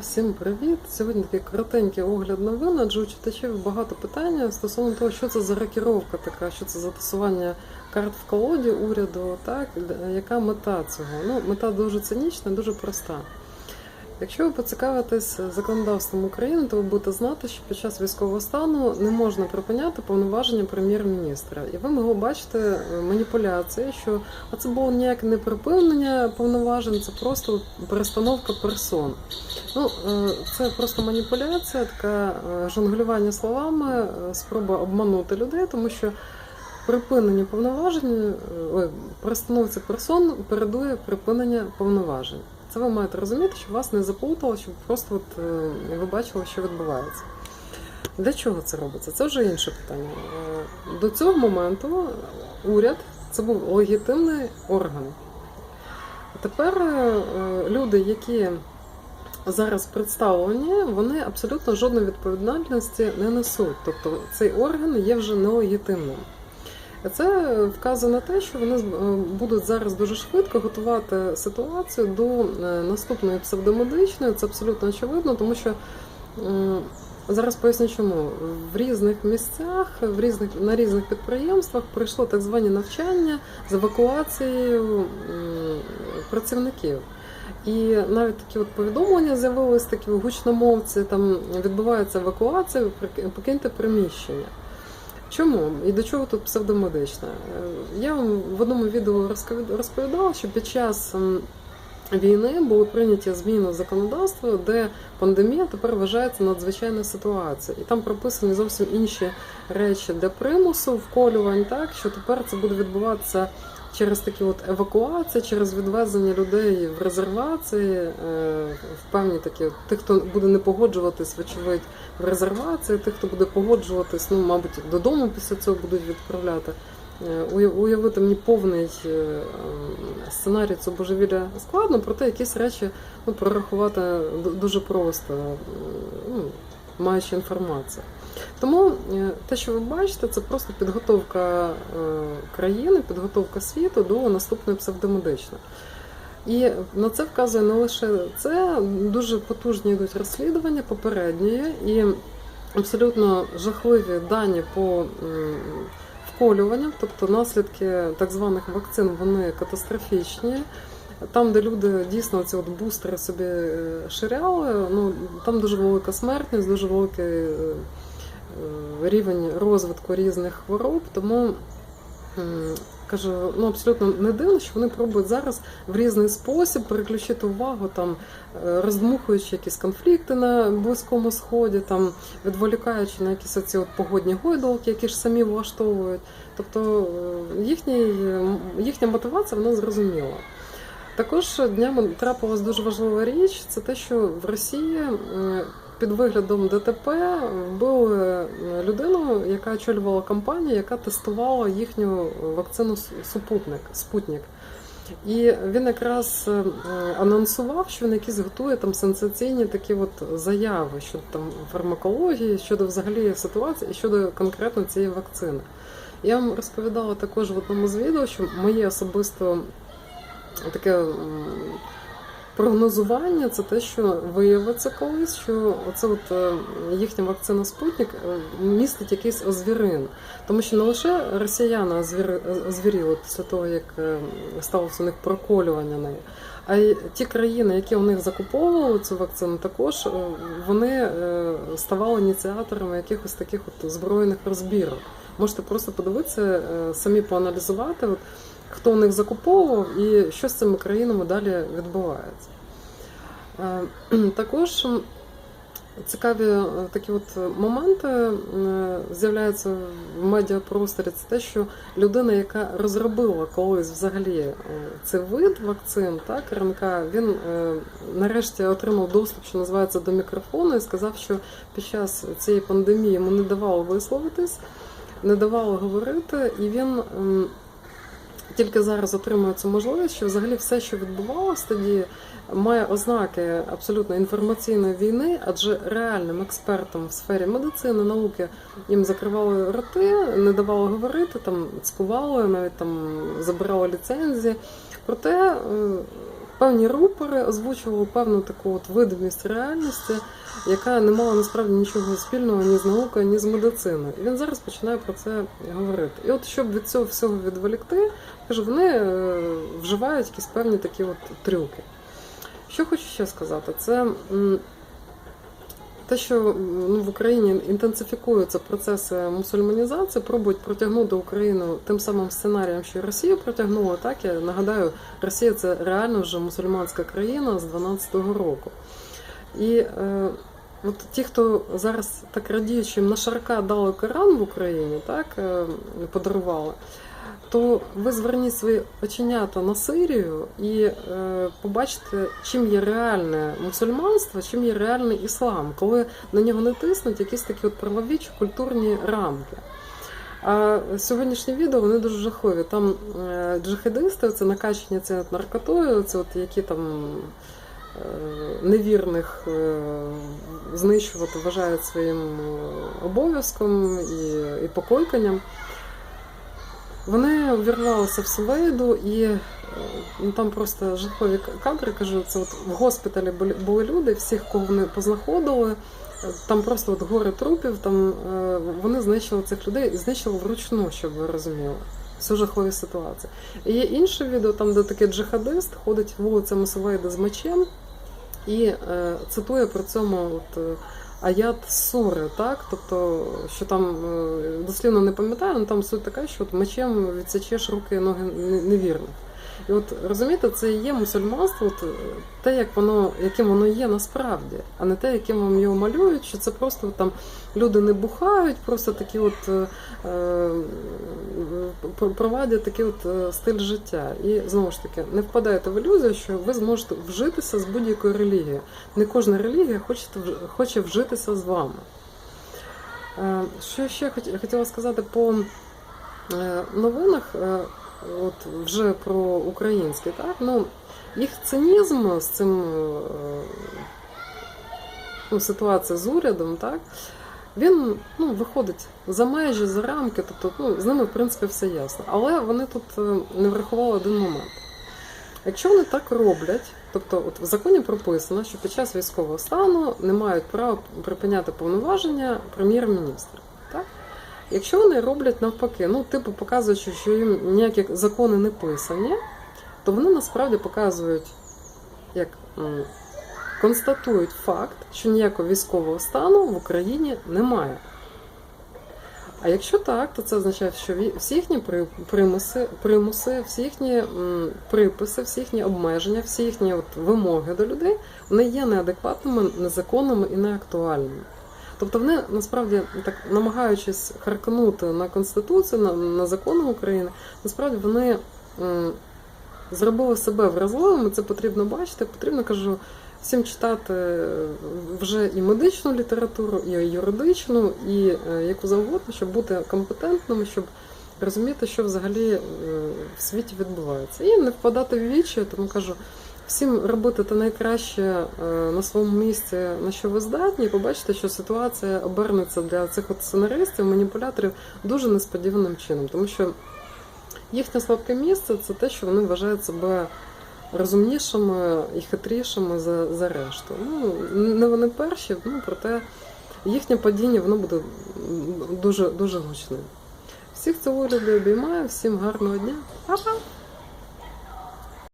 Всім привіт! Сьогодні такий коротенький огляд новин, адже у читачів багато питання стосовно того, що це за рокіровка така, що це за тасування карт в колоді уряду, так яка мета цього? Ну, мета дуже цинічна, дуже проста. Якщо ви поцікавитесь законодавством України, то ви будете знати, що під час військового стану не можна припиняти повноваження прем'єр-міністра. І ви могли бачити е, маніпуляції, що а це було ніяке не припинення повноважень, це просто перестановка персон. Ну, е, це просто маніпуляція, така е, жонглювання словами, спроба обманути людей, тому що припинення повноважень, перестановці персон передує припинення повноважень. Це ви маєте розуміти, щоб вас не заплутало, щоб просто от, е, ви бачили, що відбувається. Для чого це робиться? Це вже інше питання. Е, До цього моменту уряд це був легітимний орган. Тепер е, люди, які зараз представлені, вони абсолютно жодної відповідальності не несуть. Тобто цей орган є вже нелегітимним. Це вказує на те, що вони е, будуть зараз дуже швидко готувати ситуацію до е, наступної псевдомедичної. Це абсолютно очевидно, тому що зараз поясню чому в різних місцях, в різних на різних підприємствах пройшло так звані навчання з евакуацією працівників. І навіть такі от повідомлення з'явились, такі гучномовці, там відбувається евакуація, покиньте приміщення. Чому і до чого тут псевдомедична? Е, Я вам в одному відео розповід- розповідала, що під час війни були прийняті зміни в законодавство, де пандемія тепер вважається надзвичайною ситуацією. І там прописані зовсім інші речі для примусу, вколювань, так що тепер це буде відбуватися через такі от евакуації, через відвезення людей в резервації, е, в певні такі тих, хто буде не погоджуватись, вочевидь, в резервації, тих, хто буде погоджуватись, ну, мабуть, додому після цього будуть відправляти. Е, Уявити мені повний е, ем, сценарій цього божевілля складно, проте якісь речі ну, прорахувати дуже просто, ну, маючи інформацію. Тому е, те, що ви бачите, це просто підготовка е, країни, підготовка світу до наступної псевдомедичної. І на це вказує не лише це, дуже потужні йдуть розслідування попередньої і абсолютно жахливі дані по вколюванням, тобто наслідки так званих вакцин вони катастрофічні. Там, де люди дійсно ці от бустери собі е, ширяли, ну там дуже велика смертність, дуже великий рівень розвитку різних хвороб. Тому кажу, ну абсолютно не дивно, що вони пробують зараз в різний спосіб переключити увагу, там е, роздмухуючи якісь конфлікти на близькому сході, там відволікаючи на якісь оці от погодні гойдалки, які ж самі влаштовують. Тобто е, їхній, їхня мотивація вона зрозуміла. Також днями трапилась дуже важлива річ: це те, що в Росії під виглядом ДТП вбили е, людину, яка очолювала кампанію, яка тестувала їхню вакцину Супутник. Спутник. І він якраз е, анонсував, що він якісь готує там сенсаційні такі от заяви щодо там фармакології, щодо взагалі ситуації і щодо конкретно цієї вакцини. Я вам розповідала також в одному з відео, що моє особисто таке прогнозування це те, що виявиться колись, що оце от е, їхня вакцина Спутник е, містить якийсь озвірин. Тому що не лише росіяни озвіри- озвіріли після того, як е, сталося у них проколювання нею, а ті країни, які у них закуповували цю вакцину, також е, вони е, ставали ініціаторами якихось таких от збройних розбірок. Можете просто подивитися, е, самі поаналізувати. Хто у них закуповував і що з цими країнами далі відбувається. Е, Також цікаві е, такі от моменти е, з'являються в медіапросторі. Це те, що людина, яка розробила колись взагалі цей вид вакцин, так, РНК, він нарешті отримав доступ, що називається до мікрофону, і сказав, що під час цієї пандемії йому не давало висловитись, не давало говорити, і він. Тільки зараз отримує цю можливість, що взагалі все, що відбувалося тоді, має ознаки абсолютно інформаційної війни, адже реальним експертам в сфері медицини, науки їм закривали роти, не давали говорити, там цькували, навіть там забирали ліцензії. Проте е, певні рупори озвучували певну таку от видимість реальності, яка не мала насправді нічого спільного ні з наукою, ні з медициною. І він зараз починає про це говорити. І от щоб від цього всього відволікти, кажу, вони е, вживають якісь певні такі от трюки. Що хочу ще сказати, це те, що ну, в Україні інтенсифікуються процеси мусульманізації, пробують протягнути Україну тим самим сценарієм, що і Росію протягнула. Так я нагадаю, Росія це реально вже мусульманська країна з 12-го року. І е, от ті, хто зараз так радіють, що їм на шарка дали Коран в Україні, так е, подарували. То ви зверніть свої оченята на Сирію і е, побачите, чим є реальне мусульманство, чим є реальний іслам, коли на нього не тиснуть якісь такі от правові чи культурні рамки. А сьогоднішнє відео вони дуже жахливі. Там е, джихадисти, це накачання це наркотою, це от які там невірних е, знищувати вважають своїм е, обов'язком і, і покликанням. Вони увірвалися в Сувейду і е, ну, там просто жахливі кадри, кажу, це от в госпіталі були- люди, всіх, кого вони познаходили. Е, Там просто от гори трупів, там е, вони знищили цих людей і знищили вручну, щоб ви розуміли. Всю жахливі ситуації. І є інше відео, там, де такий джихадист ходить вулицями Сувейда з мечем і е, цитує при цьому от, е, аят сури, так? Тобто, що там е, дослівно не пам'ятаю, але там суть така, що от мечем відсечеш руки і ноги не- невірних. І от розумієте, це і є мусульманство, от, те, як воно, яким воно є насправді, а не те, яким вам його малюють, що це просто там люди не бухають, просто такі от е, е, провадять такий от е, стиль життя. І знову ж таки, не впадаєте в ілюзію, що ви зможете вжитися з будь-якої релігії. Не кожна релігія хоче, хоче вжитися з вами. Е, Що ще хотіла сказати по новинах, от вже про українське, так? Ну, їх цинізм з цим е, ну, ситуація з урядом, так? Він ну, виходить за межі, за рамки, тобто ну, з ними в принципі все ясно. Але вони тут е, не врахували один момент. Якщо вони так роблять, тобто от в законі прописано, що під час військового стану не мають права припиняти повноваження прем'єр-міністра. Якщо вони роблять навпаки, ну, типу показуючи, що їм ніякі закони не писані, то вони насправді показують, як констатують факт, що ніякого військового стану в Україні немає. А якщо так, то це означає, що всі їхні примуси, примуси, всі їхні приписи, всі їхні обмеження, всі їхні от вимоги до людей вони є неадекватними, незаконними і неактуальними. Тобто вони насправді так намагаючись харкнути на конституцію, на, на закони України, насправді вони м, зробили себе вразливими. Це потрібно бачити. Потрібно кажу всім читати вже і медичну літературу, і юридичну, і е, яку завгодно, щоб бути компетентними, щоб розуміти, що взагалі е, в світі відбувається. І не впадати в вічі, тому кажу. Всім робити те найкраще е, на своєму місці, на що ви здатні, побачите, що ситуація обернеться для цих от сценаристів, маніпуляторів дуже несподіваним чином, тому що їхнє слабке місце це те, що вони вважають себе розумнішими і хитрішими за, за решту. Ну, не вони перші, ну проте їхнє падіння воно буде дуже, дуже гучним. Всіх цього люблю, обіймаю, всім гарного дня. Па-па!